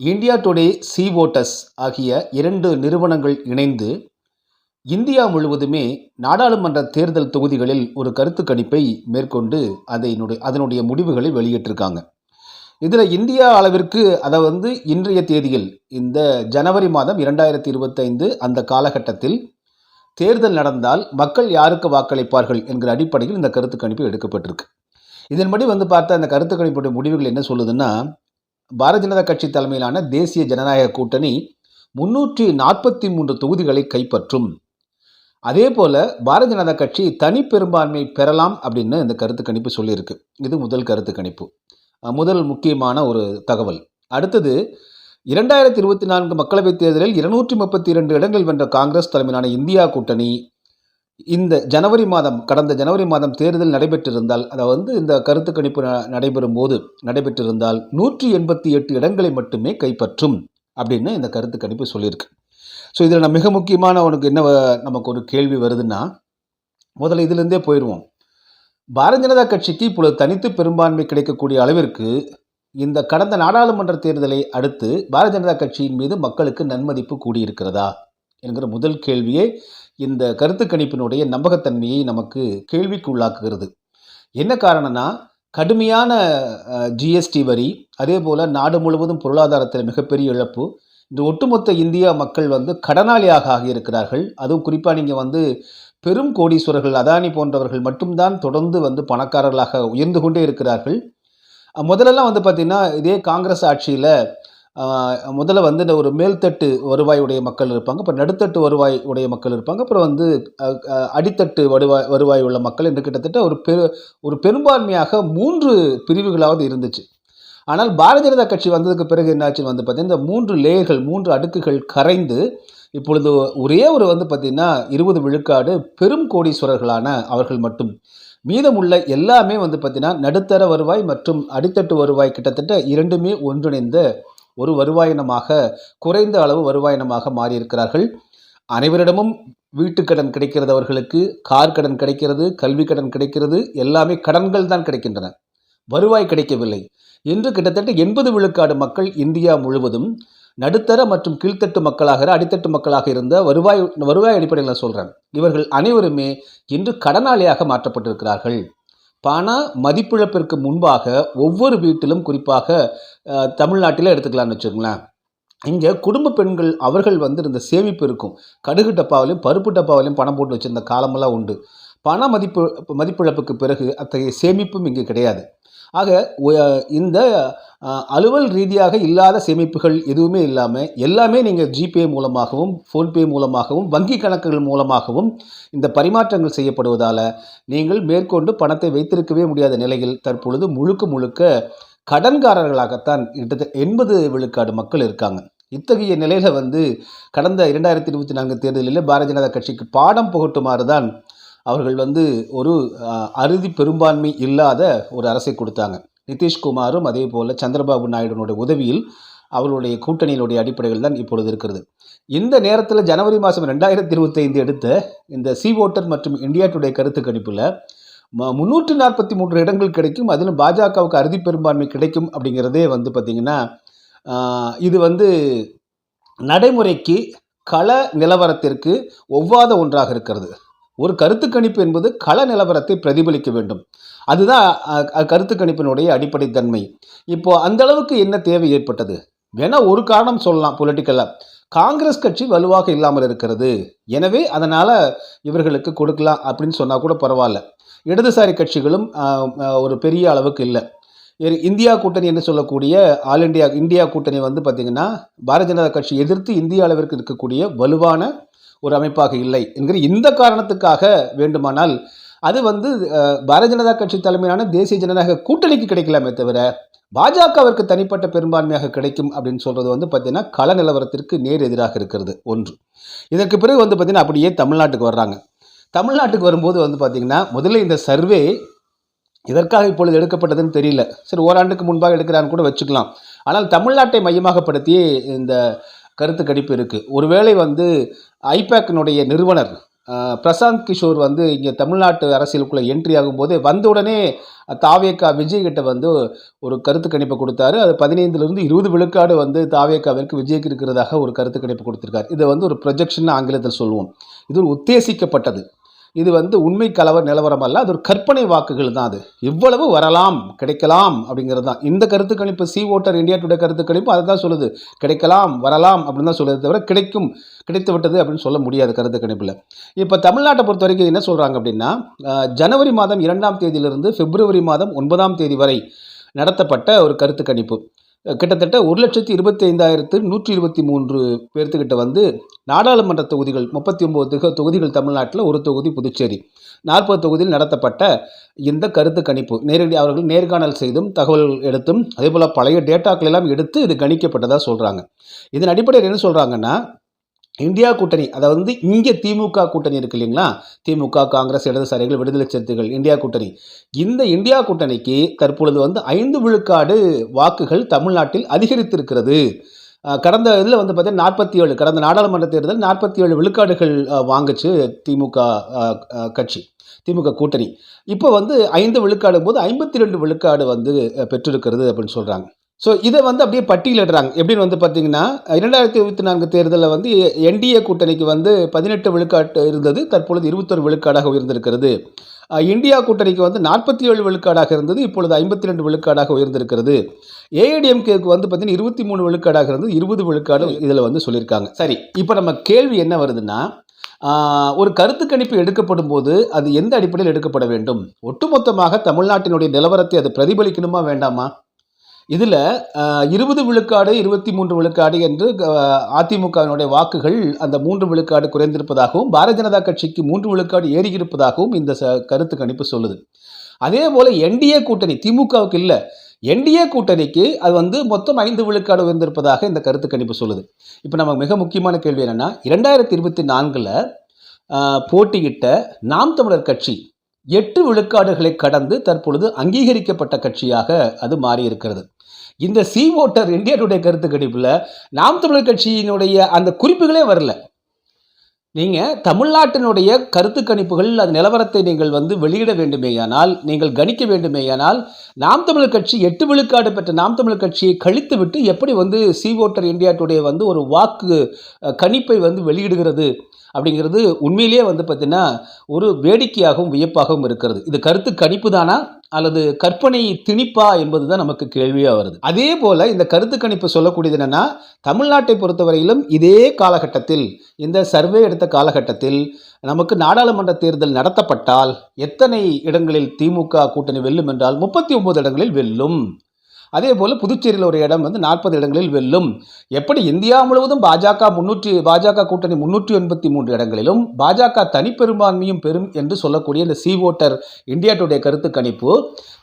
India today C ஓட்டஸ் ஆகிய இரண்டு நிறுவனங்கள் இணைந்து இந்தியா முழுவதுமே நாடாளுமன்ற தேர்தல் தொகுதிகளில் ஒரு கருத்து கணிப்பை மேற்கொண்டு அதனுடைய அதனுடைய முடிவுகளை வெளியிட்டிருக்காங்க. இதில் இந்தியா அளவிற்கு அதை வந்து இன்றைய தேதியில் இந்த ஜனவரி மாதம் இரண்டாயிரத்தி இருபத்தைந்து அந்த காலகட்டத்தில் தேர்தல் நடந்தால் மக்கள் யாருக்கு வாக்களிப்பார்கள் என்கிற அடிப்படையில் இந்த கருத்து கணிப்பு எடுக்கப்பட்டிருக்கு. இதன்படி வந்து பார்த்தா அந்த கருத்து கணிப்புடைய முடிவுகள் என்ன சொல்லுதுன்னா பாரதிய ஜனதா கட்சி தலைமையிலான தேசிய ஜனநாயக கூட்டணி முன்னூற்றி நாற்பத்தி மூன்று தொகுதிகளை கைப்பற்றும். அதே போல் பாரதிய ஜனதா கட்சி தனி பெரும்பான்மை பெறலாம் அப்படின்னு இந்த கருத்து கணிப்பு சொல்லியிருக்கு. இது முதல் கருத்து கணிப்பு. முதல் முக்கியமான ஒரு தகவல். அடுத்தது இரண்டாயிரத்தி இருபத்தி நான்கு மக்களவைத் தேர்தலில் இருநூற்றி முப்பத்தி இரண்டு இடங்கள் வென்ற காங்கிரஸ் தலைமையிலான இந்தியா கூட்டணி இந்த ஜனவரி மாதம் கடந்த ஜனவரி மாதம் தேர்தல் நடைபெற்றிருந்தால் அதை வந்து இந்த கருத்து கணிப்பு ந- நடைபெறும் போது நடைபெற்றிருந்தால் நூற்றி எண்பத்தி எட்டு இடங்களை மட்டுமே கைப்பற்றும் அப்படின்னு இந்த கருத்து கணிப்பு சொல்லியிருக்கு. ஸோ இதில் நான் மிக முக்கியமான உனக்கு என்ன வ- நமக்கு ஒரு கேள்வி வருதுன்னா முதல்ல இதுலேருந்தே போயிடுவோம். பாரதிய ஜனதா கட்சிக்கு இப்பொழுது தனித்து பெரும்பான்மை கிடைக்கக்கூடிய அளவிற்கு இந்த கடந்த நாடாளுமன்ற தேர்தலை அடுத்து பாரதிய ஜனதா கட்சியின் மீது மக்களுக்கு நன்மதிப்பு கூடியிருக்கிறதா? என்கிற முதல் கேள்வியே இந்த கருத்து கணிப்பினுடைய நம்பகத்தன்மையை நமக்கு கேள்விக்கு உள்ளாக்குகிறது. என்ன காரணம்னா கடுமையான ஜிஎஸ்டி வரி அதே போல் நாடு முழுவதும் பொருளாதாரத்தில் மிகப்பெரிய இழப்பு இந்த ஒட்டுமொத்த இந்தியா மக்கள் வந்து கடனாளியாக ஆகியிருக்கிறார்கள். அதுவும் குறிப்பாக நீங்கள் வந்து பெரும் கோடீஸ்வரர்கள் அதானி போன்றவர்கள் மட்டும்தான் தொடர்ந்து வந்து பணக்காரர்களாக உயர்ந்து கொண்டே இருக்கிறார்கள். முதலெல்லாம் வந்து பார்த்திங்கன்னா இதே காங்கிரஸ் ஆட்சியில் முதல்ல வந்து இந்த ஒரு மேல்தட்டு வருவாய் உடைய மக்கள் இருப்பாங்க அப்புறம் நடுத்தட்டு வருவாய் உடைய மக்கள் இருப்பாங்க அப்புறம் வந்து அடித்தட்டு வருவாய் வருவாய் உள்ள மக்கள் என்று கிட்டத்தட்ட ஒரு பெரு ஒரு பெரும்பான்மையாக மூன்று பிரிவுகளாவது இருந்துச்சு. ஆனால் பாரதிய ஜனதா கட்சி வந்ததுக்கு பிறகு என்னாச்சுன்னு வந்து பார்த்தீங்கன்னா இந்த மூன்று லேயர்கள் மூன்று அடுக்குகள் கரைந்து இப்பொழுது ஒரே ஒரு வந்து பார்த்திங்கன்னா இருபது விழுக்காடு பெரும் கோடீஸ்வரர்களான அவர்கள் மட்டும். மீதமுள்ள எல்லாமே வந்து பார்த்திங்கன்னா நடுத்தர வருவாய் மற்றும் அடித்தட்டு வருவாய் கிட்டத்தட்ட இரண்டுமே ஒன்றிணைந்த ஒரு வருவாயினமாக குறைந்த அளவு வருவாயினமாக மாறியிருக்கிறார்கள். அனைவரிடமும் வீட்டுக்கடன் கிடைக்கிறது அவர்களுக்கு கார் கடன் கிடைக்கிறது கல்வி கடன் கிடைக்கிறது எல்லாமே கடன்கள் தான் கிடைக்கின்றன. வருவாய் கிடைக்கவில்லை. இன்று கிட்டத்தட்ட எண்பது விழுக்காடு மக்கள் இந்தியா முழுவதும் நடுத்தர மற்றும் கீழ்த்தட்டு மக்களாக அடித்தட்டு மக்களாக இருந்த வருவாய் வருவாய் அடிப்படையில் சொல்கிறேன் இவர்கள் அனைவருமே இன்று கடனாளியாக மாற்றப்பட்டிருக்கிறார்கள். பண மதிப்பிழப்பிற்கு முன்பாக ஒவ்வொரு வீட்டிலும் குறிப்பாக தமிழ்நாட்டில் எடுத்துக்கலாம்னு வச்சுக்கோங்களேன். இங்கே குடும்ப பெண்கள் அவர்கள் வந்து இந்த சேமிப்பு இருக்கும். கடுகு டப்பாவிலையும் பருப்பு டப்பாவிலையும் பணம் போட்டு வச்சிருந்த காலமெல்லாம் உண்டு. பண மதிப்பு மதிப்பிழப்புக்கு பிறகு அத்தகைய சேமிப்பும் இங்கே கிடையாது. ஆக இந்த அலுவல் ரீதியாக இல்லாத சேமிப்புகள் எதுவுமே இல்லாமல் எல்லாமே நீங்கள் ஜிபே மூலமாகவும் ஃபோன்பே மூலமாகவும் வங்கி கணக்குகள் மூலமாகவும் இந்த பரிமாற்றங்கள் செய்யப்படுவதால் நீங்கள் மேற்கொண்டு பணத்தை வைத்திருக்கவே முடியாத நிலையில் தற்பொழுது முழுக்க முழுக்க கடன்காரர்களாகத்தான் கிட்டத்தட்ட எண்பது விழுக்காடு மக்கள் இருக்காங்க. இத்தகைய நிலையில் வந்து கடந்த இரண்டாயிரத்தி இருபத்தி நான்கு தேர்தலில் பாரதிய ஜனதா கட்சிக்கு பாடம் புகட்டுமாறு தான் அவர்கள் வந்து ஒரு அறுதி பெரும்பான்மை இல்லாத ஒரு அரசை கொடுத்தாங்க. நிதிஷ்குமாரும் அதே போல் சந்திரபாபு நாயுடுனுடைய உதவியில் அவர்களுடைய கூட்டணியினுடைய அடிப்படையில் தான் இப்பொழுது இருக்கிறது. இந்த நேரத்தில் ஜனவரி மாதம் ரெண்டாயிரத்தி இருபத்தைந்து எடுத்த இந்த சி ஓட்டர் மற்றும் இந்தியா டுடே கருத்து கணிப்பில் முன்னூற்று நாற்பத்தி மூன்று இடங்கள் கிடைக்கும் அதிலும் பாஜகவுக்கு அறுதி பெரும்பான்மை கிடைக்கும் அப்படிங்கிறதே வந்து பார்த்திங்கன்னா இது வந்து நடைமுறைக்கு கள நிலவரத்திற்கு ஒவ்வாத ஒன்றாக இருக்கிறது. ஒரு கருத்து கணிப்பு என்பது கள நிலவரத்தை பிரதிபலிக்க வேண்டும். அதுதான் கருத்து கணிப்பினுடைய அடிப்படை தன்மை. இப்போ அந்த அளவுக்கு என்ன தேவை ஏற்பட்டது? வேணா ஒரு காரணம் சொல்லலாம் பொலிட்டிக்கலாக காங்கிரஸ் கட்சி வலுவாக இல்லாமல் இருக்கிறது. எனவே அதனால் இவர்களுக்கு கொடுக்கலாம் அப்படின்னு சொன்னால் கூட பரவாயில்ல. இடதுசாரி கட்சிகளும் ஒரு பெரிய அளவுக்கு இல்லை. இந்தியா கூட்டணி என்று சொல்லக்கூடிய ஆல் இந்தியா இந்தியா கூட்டணி வந்து பார்த்திங்கன்னா பாரதிய ஜனதா கட்சி எதிர்த்து இந்திய அளவிற்கு இருக்கக்கூடிய வலுவான ஒரு அமைப்பாக இல்லை என்கிற இந்த காரணத்துக்காக வேண்டுமானால் அது வந்து பாரதிய ஜனதா கட்சி தலைமையிலான தேசிய ஜனநாயக கூட்டணிக்கு கிடைக்கலாமே தவிர பாஜகவிற்கு தனிப்பட்ட பெரும்பான்மையாக கிடைக்கும் அப்படின்னு சொல்றது வந்து பார்த்தீங்கன்னா கள நிலவரத்திற்கு நேர் எதிராக இருக்கிறது ஒன்று. இதற்கு பிறகு வந்து பார்த்தீங்கன்னா அப்படியே தமிழ்நாட்டுக்கு வர்றாங்க. தமிழ்நாட்டுக்கு வரும்போது வந்து பார்த்தீங்கன்னா முதல்ல இந்த சர்வே எதற்காக இப்பொழுது எடுக்கப்பட்டதுன்னு தெரியல. சரி ஓராண்டுக்கு முன்பாக எடுக்கிறான்னு கூட வச்சுக்கலாம். ஆனால் தமிழ்நாட்டை மையமாகப்படுத்தி இந்த கருத்து கணிப்பு இருக்குது ஒருவேளை வந்து ஐபேக்கினுடைய நிறுவனர் பிரசாந்த் கிஷோர் வந்து இங்கே தமிழ்நாட்டு அரசியலுக்குள்ளே என்ட்ரி ஆகும்போது வந்த உடனே தாவேக்கா விஜய் வந்து ஒரு கருத்து கணிப்பை கொடுத்தாரு. அது பதினைந்துலேருந்து இருபது விழுக்காடு வந்து தாவேக்காவிற்கு விஜய்க்கு இருக்கிறதாக ஒரு கருத்து கணிப்பு கொடுத்துருக்காரு. இதை வந்து ஒரு ப்ரொஜெக்ஷன் ஆங்கிலத்தில் சொல்லுவோம். இது ஒரு உத்தேசிக்கப்பட்டது. இது வந்து உண்மை கலவர் நிலவரம் அல்ல. அது ஒரு கற்பனை வாக்குகள் தான் அது. இவ்வளவு வரலாம் கிடைக்கலாம் அப்படிங்கிறது தான். இந்த கருத்து கணிப்பு சி ஓட்டர் இந்தியா டுடே கருத்து கணிப்பு அதை தான் சொல்லுது. கிடைக்கலாம் வரலாம் அப்படின்னு தான் சொல்லுது தவிர கிடைக்கும் கிடைத்து விட்டது அப்படின்னு சொல்ல முடியாது கருத்து கணிப்பில். இப்போ தமிழ்நாட்டை பொறுத்த வரைக்கும் என்ன சொல்கிறாங்க அப்படின்னா ஜனவரி மாதம் இரண்டாம் தேதியிலிருந்து பிப்ரவரி மாதம் ஒன்பதாம் தேதி வரை நடத்தப்பட்ட ஒரு கருத்து கணிப்பு. கிட்டத்தட்ட ஒரு லட்சத்தி இருபத்தி ஐந்தாயிரத்து நூற்றி இருபத்தி மூன்று பேர்த்துக்கிட்ட வந்து நாடாளுமன்ற தொகுதிகள் முப்பத்தி ஒம்பது தொகுதிகள் தமிழ்நாட்டில் ஒரு தொகுதி புதுச்சேரி. நாற்பது தொகுதியில் நடத்தப்பட்ட இந்த கருத்து கணிப்பு. நேரடி அவர்கள் நேர்காணல் செய்தும் தகவல் எடுத்தும் அதே போல் பழைய டேட்டாக்கள் எல்லாம் எடுத்து இது கணிக்கப்பட்டதாக சொல்கிறாங்க இதன் அடிப்படையில் என்ன சொல்கிறாங்கன்னா இந்தியா கூட்டணி அதாவது வந்து இங்கே திமுக கூட்டணி இருக்கு இல்லைங்களா? திமுக காங்கிரஸ் இடதுசாரிகள் விடுதலை சிறுத்தைகள் இந்தியா கூட்டணி. இந்த இந்தியா கூட்டணிக்கு தற்பொழுது வந்து ஐந்து விழுக்காடு வாக்குகள் தமிழ்நாட்டில் அதிகரித்திருக்கிறது. கடந்த இதில் வந்து பார்த்தீங்கன்னா நாற்பத்தி ஏழு கடந்த நாடாளுமன்ற தேர்தல் நாற்பத்தி ஏழு விழுக்காடுகள் வாங்குச்சு திமுக கட்சி திமுக கூட்டணி. இப்போ வந்து ஐந்து விழுக்காடு போது ஐம்பத்தி ரெண்டு விழுக்காடு வந்து பெற்றிருக்கிறது அப்படின்னு சொல்கிறாங்க ஸோ இதை வந்து அப்படியே பட்டியலிடுறாங்க. எப்படின்னு வந்து பார்த்தீங்கன்னா இரண்டாயிரத்தி இருபத்தி நான்கு தேர்தலில் வந்து என்டிஏ கூட்டணிக்கு வந்து பதினெட்டு விழுக்காட்டு இருந்தது தற்பொழுது இருபத்தொரு விழுக்காடாக உயர்ந்திருக்கிறது. இந்தியா கூட்டணிக்கு வந்து நாற்பத்தி ஏழு விழுக்காடாக இருந்தது இப்பொழுது ஐம்பத்தி ரெண்டு விழுக்காடாக உயர்ந்திருக்கிறது. ஏஐடிஎம்கேக்கு வந்து பார்த்தீங்கன்னா இருபத்தி மூணு விழுக்காடாக இருந்தது இருபது விழுக்காடு இதில் வந்து சொல்லியிருக்காங்க. சரி இப்போ நம்ம கேள்வி என்ன வருதுன்னா ஒரு கருத்து கணிப்பு எடுக்கப்படும் போது அது எந்த அடிப்படையில் எடுக்கப்பட வேண்டும்? ஒட்டுமொத்தமாக தமிழ்நாட்டினுடைய நிலவரத்தை அது பிரதிபலிக்கணுமா வேண்டாமா? இதில் இருபது விழுக்காடு இருபத்தி மூன்று விழுக்காடு என்று அதிமுகவினுடைய வாக்குகள் அந்த மூன்று விழுக்காடு குறைந்திருப்பதாகவும் பாரதிய ஜனதா கட்சிக்கு மூன்று விழுக்காடு ஏறியிருப்பதாகவும் இந்த ச கருத்து கணிப்பு சொல்லுது. அதே போல் என்டிஏ கூட்டணி திமுகவுக்கு இல்லை. என்டிஏ கூட்டணிக்கு அது வந்து மொத்தம் ஐந்து விழுக்காடு உயர்ந்திருப்பதாக இந்த கருத்து கணிப்பு சொல்லுது. இப்போ நம்ம மிக முக்கியமான கேள்வி என்னென்னா இரண்டாயிரத்தி இருபத்தி நான்கில் போட்டியிட்ட நாம் தமிழர் கட்சி எட்டு விழுக்காடுகளை கடந்து தற்பொழுது அங்கீகரிக்கப்பட்ட கட்சியாக அது மாறி இருக்கிறது இந்த சி ஓட்டர் இந்தியா டுடே கருத்து கணிப்பில் நாம் தமிழர் கட்சியினுடைய அந்த குறிப்புகளே வரல. நீங்கள் தமிழ்நாட்டினுடைய கருத்து கணிப்புகள் அது நிலவரத்தை நீங்கள் வந்து வெளியிட வேண்டுமேயானால் நீங்கள் கணிக்க வேண்டுமேயானால் நாம் தமிழர் கட்சி எட்டு விழுக்காடு பெற்ற நாம் தமிழர் கட்சியை கழித்து விட்டு எப்படி வந்து சி ஓட்டர் இந்தியா டுடே வந்து ஒரு வாக்கு கணிப்பை வந்து வெளியிடுகிறது? அப்படிங்கிறது உண்மையிலேயே வந்து பார்த்திங்கன்னா ஒரு வேடிக்கையாகவும் வியப்பாகவும் இருக்கிறது. இது கருத்து கணிப்பு தானா? அல்லது கற்பனை திணிப்பா என்பது தான் நமக்கு கேள்வியாக வருது. அதே போல் இந்த கருத்து கணிப்பு சொல்லக்கூடியது என்னென்னா தமிழ்நாட்டை பொறுத்தவரையிலும் இதே காலகட்டத்தில் இந்த சர்வே எடுத்த காலகட்டத்தில் நமக்கு நாடாளுமன்ற தேர்தல் நடத்தப்பட்டால் எத்தனை இடங்களில் திமுக கூட்டணி வெல்லும் என்றால் முப்பத்தி ஒன்பது இடங்களில் வெல்லும். அதே போல் புதுச்சேரியில் ஒரு இடம் வந்து நாற்பது இடங்களில் வெல்லும். எப்படி இந்தியா முழுவதும் பாஜக முன்னூற்றி பாஜக கூட்டணி முன்னூற்றி எண்பத்தி மூன்று இடங்களிலும் பாஜக தனிப்பெரும்பான்மையும் பெறும் என்று சொல்லக்கூடிய இந்த சி ஓட்டர் இந்தியா டுடே கருத்து கணிப்பு.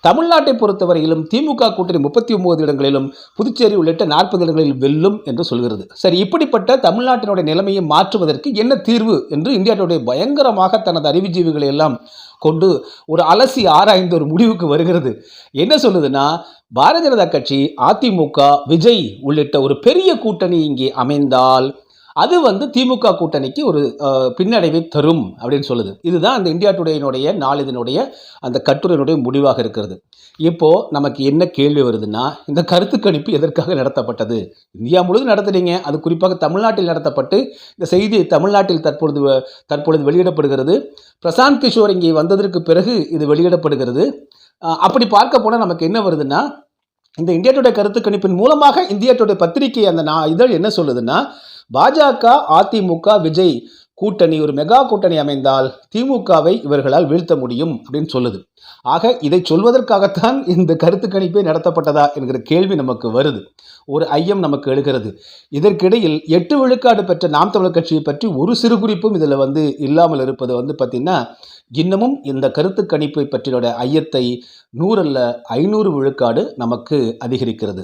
தமிழ்நாட்டை பொறுத்தவரையிலும் திமுக கூட்டணி முப்பத்தி ஒன்பது இடங்களிலும் புதுச்சேரி உள்ளிட்ட நாற்பது இடங்களில் வெல்லும் என்று சொல்கிறது. சரி இப்படிப்பட்ட தமிழ்நாட்டினுடைய நிலைமையை மாற்றுவதற்கு என்ன தீர்வு என்று இந்தியா டுடே பயங்கரமாக தனது அறிவுஜீவிகளை எல்லாம் கொண்டு ஒரு அலசி ஆராய்ந்து ஒரு முடிவுக்கு வருகிறது. என்ன சொல்லுதுன்னா பாரதிய ஜனதா கட்சி அதிமுக விஜய் உள்ளிட்ட ஒரு பெரிய கூட்டணி இங்கே அமைந்தால் அது வந்து திமுக கூட்டணிக்கு ஒரு பின்னடைவை தரும் அப்படின்னு சொல்லுது. இதுதான் அந்த இந்தியா டுடேயினுடைய நாளிதனுடைய அந்த கட்டுரையினுடைய முடிவாக இருக்கிறது. இப்போ நமக்கு என்ன கேள்வி வருதுன்னா இந்த கருத்து கணிப்பு எதற்காக நடத்தப்பட்டது? இந்தியா முழுவதும் நடத்துறீங்க. அது குறிப்பாக தமிழ்நாட்டில் நடத்தப்பட்டு இந்த செய்தி தமிழ்நாட்டில் தற்பொழுது தற்பொழுது வெளியிடப்படுகிறது. பிரசாந்த் கிஷோர் இங்கே வந்ததற்கு பிறகு இது வெளியிடப்படுகிறது. அப்படி பார்க்க போனால் நமக்கு என்ன வருதுன்னா இந்த இந்தியா டுடே கருத்து கணிப்பின் மூலமாக இந்தியா டுடே பத்திரிகை அந்த நான் இதழ் என்ன சொல்லுதுன்னா பாஜக அதிமுக விஜய் கூட்டணி ஒரு மெகா கூட்டணி அமைந்தால் திமுகவை இவர்களால் வீழ்த்த முடியும் அப்படின்னு சொல்லுது. ஆக இதை சொல்வதற்காகத்தான் இந்த கருத்து கணிப்பே நடத்தப்பட்டதா என்கிற கேள்வி நமக்கு வருது. ஒரு ஐயம் நமக்கு எழுகிறது. இதற்கிடையில் எட்டு விழுக்காடு பெற்ற நாம் தமிழர் கட்சியை பற்றி ஒரு சிறு குறிப்பும் இதில் வந்து இல்லாமல் இருப்பது வந்து பார்த்திங்கன்னா இன்னமும் இந்த கருத்து கணிப்பை பற்றியோட ஐயத்தை நூறல்ல ஐநூறு விழுக்காடு நமக்கு அதிகரிக்கிறது.